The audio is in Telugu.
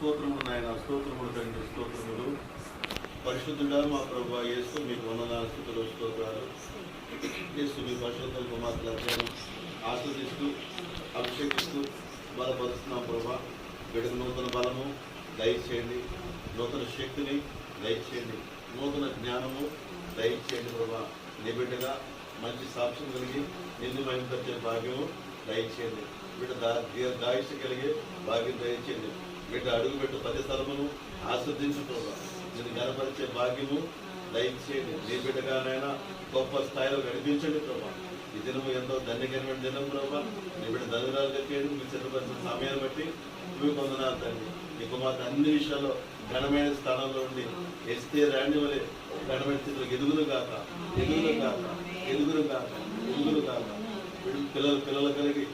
స్తోత్రములు నాయన స్తోత్రములు తండ్రి స్తోత్రములు. పరిశుద్ధుడా మా ప్రభు యేసు మీకు వందనాలు స్థుతులు స్తోత్రాలు. యేసు మీ పరిశుద్ధ కుమార్తెలను ఆస్వాదిస్తూ అభిషేకిస్తూ బలపరుస్తున్నాం ప్రభా. బిడ్డకు నూతన బలము దయచేయండి నూతన శక్తిని దయచేయండి నూతన జ్ఞానము దయచేయండి ప్రభా. నీ బిడ్డగా మంచి సాక్ష్యం కలిగి నిన్ను మైంపరిచే భాగ్యము దయచేయండి బిడ్డ దా దాయిష కలిగే భాగ్యం దయచేయండి బిడ్డ అడుగుపెట్టు ప్రతి స్థలమును ఆస్వాదించు ప్రభా. గనపరిచే భాగ్యము దయచేయండి. నీ బిడ్డగానైనా గొప్ప స్థాయిలో నడిపించండి ప్రభా. ఈ దినము ఎంతో ధన్యకరమైన దినం ప్రభా. నీ బిడ్డ ధనురాలు దక్కేది మీ చిన్నపరిచిన సమయాన్ని బట్టి నువ్వు పొందనాలు తండ్రి. నీ కుమార్తె అన్ని విషయాల్లో ఘనమైన స్థానంలో ఉండి ఎస్తే రాండి వలె ఘనమైన స్థితిలో ఎదుగులు కాక ఎదుగులు కాక ఎదుగులు కాక ఎదుగులు కాక పిల్లలు పిల్లలు కలిగి